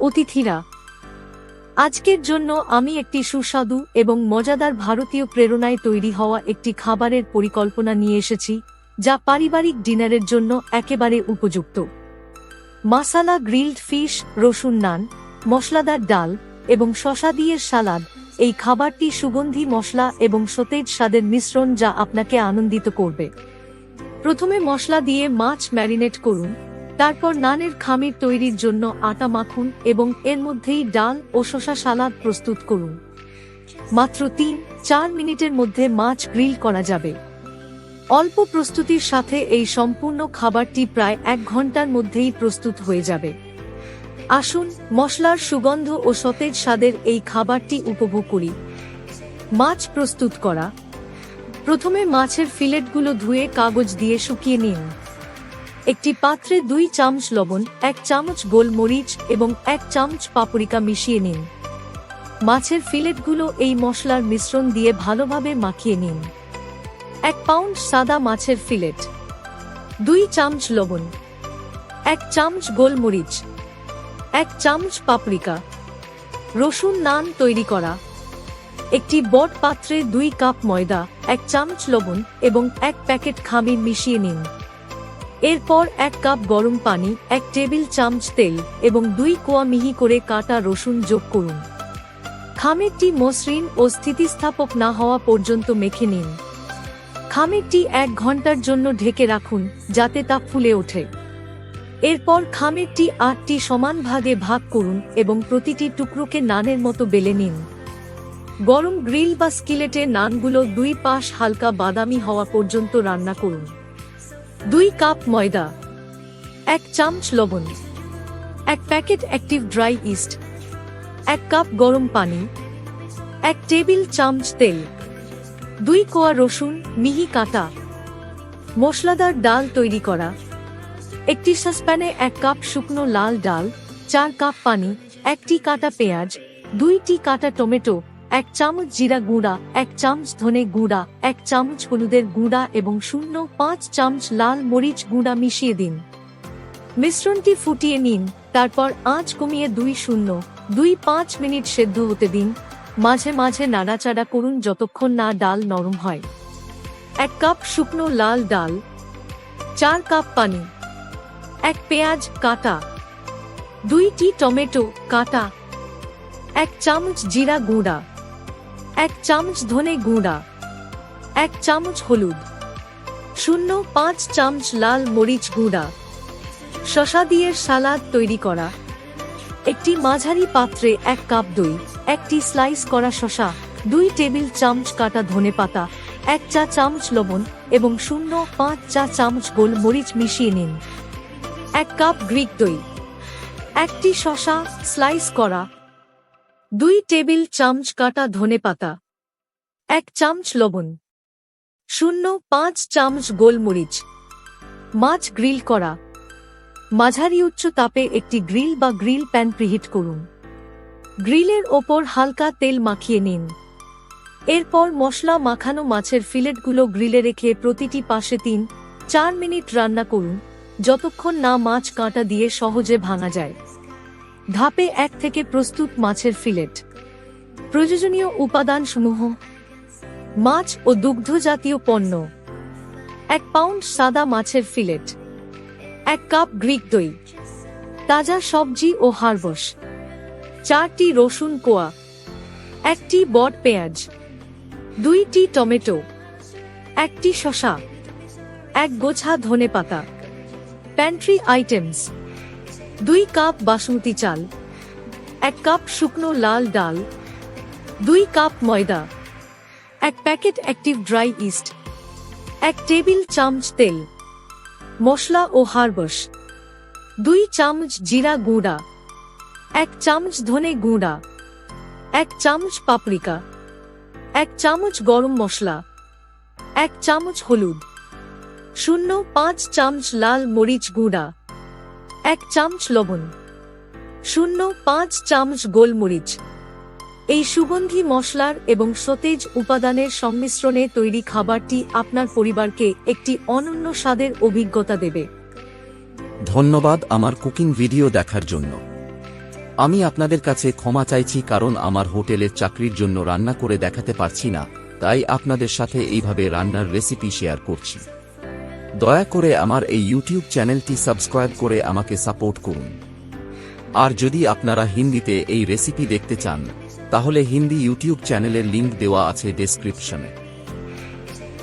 অতিথিরা। আজকের জন্য আমি একটি সুস্বাদু এবং মজাদার ভারতীয় প্রেরণায় তৈরি হওয়া একটি খাবারের পরিকল্পনা নিয়ে এসেছি, যা পারিবারিক ডিনারের জন্য একেবারে উপযুক্ত। মাসালা গ্রিলড ফিশ, রসুন নান, মশলাদার ডাল এবং শশা দিয়ে সালাদ, এই খাবারটি সুগন্ধি মশলা এবং সতেজ স্বাদের মিশ্রণ যা আপনাকে আনন্দিত করবে। প্রথমে মশলা দিয়ে মাছ ম্যারিনেট করুন। তারপর নানের খামির তৈরির জন্য আটা মাখুন এবং এর মধ্যেই ডাল ও শসা সালাদ প্রস্তুত করুন। মাত্র তিন, চার মিনিটের মধ্যে মাছ গ্রিল করা যাবে। অল্প প্রস্তুতির সাথে এই সম্পূর্ণ খাবারটি প্রায় এক ঘণ্টার মধ্যেই প্রস্তুত হয়ে যাবে। আসুন, মশলার সুগন্ধ ও সতেজ স্বাদের এই খাবারটি উপভোগ করি। মাছ প্রস্তুত করা। প্রথমে মাছের ফিলেটগুলো ধুয়ে কাগজ দিয়ে শুকিয়ে নিন। একটি পাত্রে দুই চামচ লবণ, এক চামচ গোলমরিচ এবং এক চামচ পাপরিকা মিশিয়ে নিন। মাছের ফিলেটগুলো এই মশলার মিশ্রণ দিয়ে ভালোভাবে মাখিয়ে নিন। এক পাউন্ড সাদা মাছের ফিলেট, দুই চামচ লবণ, এক চামচ গোলমরিচ, এক চামচ পাপরিকা রসুন নান তৈরি করা, একটি বট পাত্রে দুই কাপ ময়দা, এক চামচ লবণ এবং এক প্যাকেট খামির মিশিয়ে নিন। এরপর এক কাপ গরম পানি, এক টেবিল চামচ তেল এবং দুই কোয়া মিহি করে কাটা রসুন যোগ করুন। খামেরটি মসৃণ ও স্থিতিস্থাপক না হওয়া পর্যন্ত মেখে নিন। খামেরটি এক ঘণ্টার জন্য ঢেকে রাখুন, যাতে তা ফুলে ওঠে। এরপর খামেরটি আটটি সমান ভাগে ভাগ করুন এবং প্রতিটি টুকরোকে নানের মতো বেলে নিন। গরম গ্রিল বা স্কিলেটে নানগুলো দুই পাশ হালকা বাদামি হওয়া পর্যন্ত রান্না করুন। দুই কাপ ময়দা, এক চামচ লবণ, এক প্যাকেট অ্যাক্টিভ ড্রাই ইস্ট, এক কাপ গরম পানি, এক টেবিল চামচ তেল, দুই কোয়া রসুন মিহি কাটা, মশলাদার ডাল তৈরি করা, একটি সসপ্যানে এক কাপ শুকনো লাল ডাল, চার কাপ পানি, একটি কাটা পেঁয়াজ, দুইটি কাটা টমেটো এক চামচ জিরা গুঁড়া, এক চামচ ধনে গুঁড়া, এক চামচ হলুদের গুঁড়া এবং শূন্য পাঁচ চামচ লাল মরিচ গুঁড়া মিশিয়ে দিন। মিশ্রণটি ফুটিয়ে নিন, তারপর আঁচ কমিয়ে দুই শূন্য, দুই পাঁচ মিনিট সেদ্ধ হতে দিন। মাঝে মাঝে নাড়াচাড়া করুন যতক্ষণ না ডাল নরম হয়। এক কাপ শুকনো লাল ডাল, চার কাপ পানি, এক পেঁয়াজ কাটা, দুইটি টমেটো কাটা, এক চামচ জিরা গুঁড়া। এক চামচ ধনে গুঁড়া, এক চামচ হলুদ, শূন্য পাঁচ চামচ লাল মরিচ গুঁড়া, শশা দিয়ে সালাদ তৈরি করা, একটি মাঝারি পাত্রে এক কাপ দই, একটি স্লাইস করা শশা, দুই টেবিল চামচ কাটা ধনে পাতা, এক চা চামচ লবণ এবং শূন্য পাঁচ চা চামচ গোল মরিচ মিশিয়ে নিন। এক কাপ গ্রিক দই, একটি শশা স্লাইস করা দুই টেবিল চামচ কাটা ধনে পাতা এক চামচ লবণ, শূন্য পাঁচ চামচ গোলমরিচ, মাছ গ্রিল করা। মাঝারি উচ্চ তাপে একটি গ্রিল বা গ্রিল প্যান প্রিহিট করুন। গ্রিলের ওপর হালকা তেল মাখিয়ে নিন। এরপর মশলা মাখানো মাছের ফিলেটগুলো গ্রিলে রেখে প্রতিটি পাশে তিন, চার মিনিট রান্না করুন, যতক্ষণ না মাছ কাঁটা দিয়ে সহজে ভাঙা যায়। ধাপে এক থেকে প্রস্তুত মাছের ফিলেট। প্রয়োজনীয় উপাদান সমূহ মাছ ও দুগ্ধ জাতীয় পণ্য, এক পাউন্ড সাদা মাছের ফিলেট, এক কাপ গ্রিক দই, তাজা সবজি ও হারবস, চারটি রসুন কোয়া, একটি বট পেঁয়াজ, দুইটি টমেটো, একটি শশা এক গোছা ধনে পাতা প্যান্ট্রি আইটেমস দুই কাপ বাসমতি চাল, এক কাপ শুকনো লাল ডাল, দুই কাপ ময়দা, এক প্যাকেট অ্যাক্টিভ ড্রাই ইস্ট, এক টেবিল চামচ তেল, মশলা ও হারবস দুই চামচ জিরা গুঁড়া, এক চামচ ধনে গুঁড়া, এক চামচ পাপরিকা এক চামচ গরম মশলা, এক চামচ হলুদ, শূন্য পাঁচ চামচ লাল মরিচ গুঁড়া। এক চামচ লবণ, শূন্য পাঁচ চামচ গোলমরিচ। এই সুগন্ধি মশলার এবং সতেজ উপাদানের সংমিশ্রণে তৈরি খাবারটি আপনার পরিবারকে একটি অনন্য স্বাদের অভিজ্ঞতা দেবে। ধন্যবাদ আমার কুকিং ভিডিও দেখার জন্য। আমি আপনাদের কাছে ক্ষমা চাইছি কারণ আমার হোটেলের চাকরির জন্য রান্না করে দেখাতে পারছি না, তাই আপনাদের সাথে এইভাবে রান্নার রেসিপি শেয়ার করছি। দয়া করে আমার এই ইউটিউব চ্যানেলটি সাবস্ক্রাইব করে আমাকে সাপোর্ট করুন। আর যদি আপনারা হিন্দিতে এই রেসিপি দেখতে চান, তাহলে হিন্দি ইউটিউব চ্যানেলের লিঙ্ক দেওয়া আছে ডেসক্রিপশনে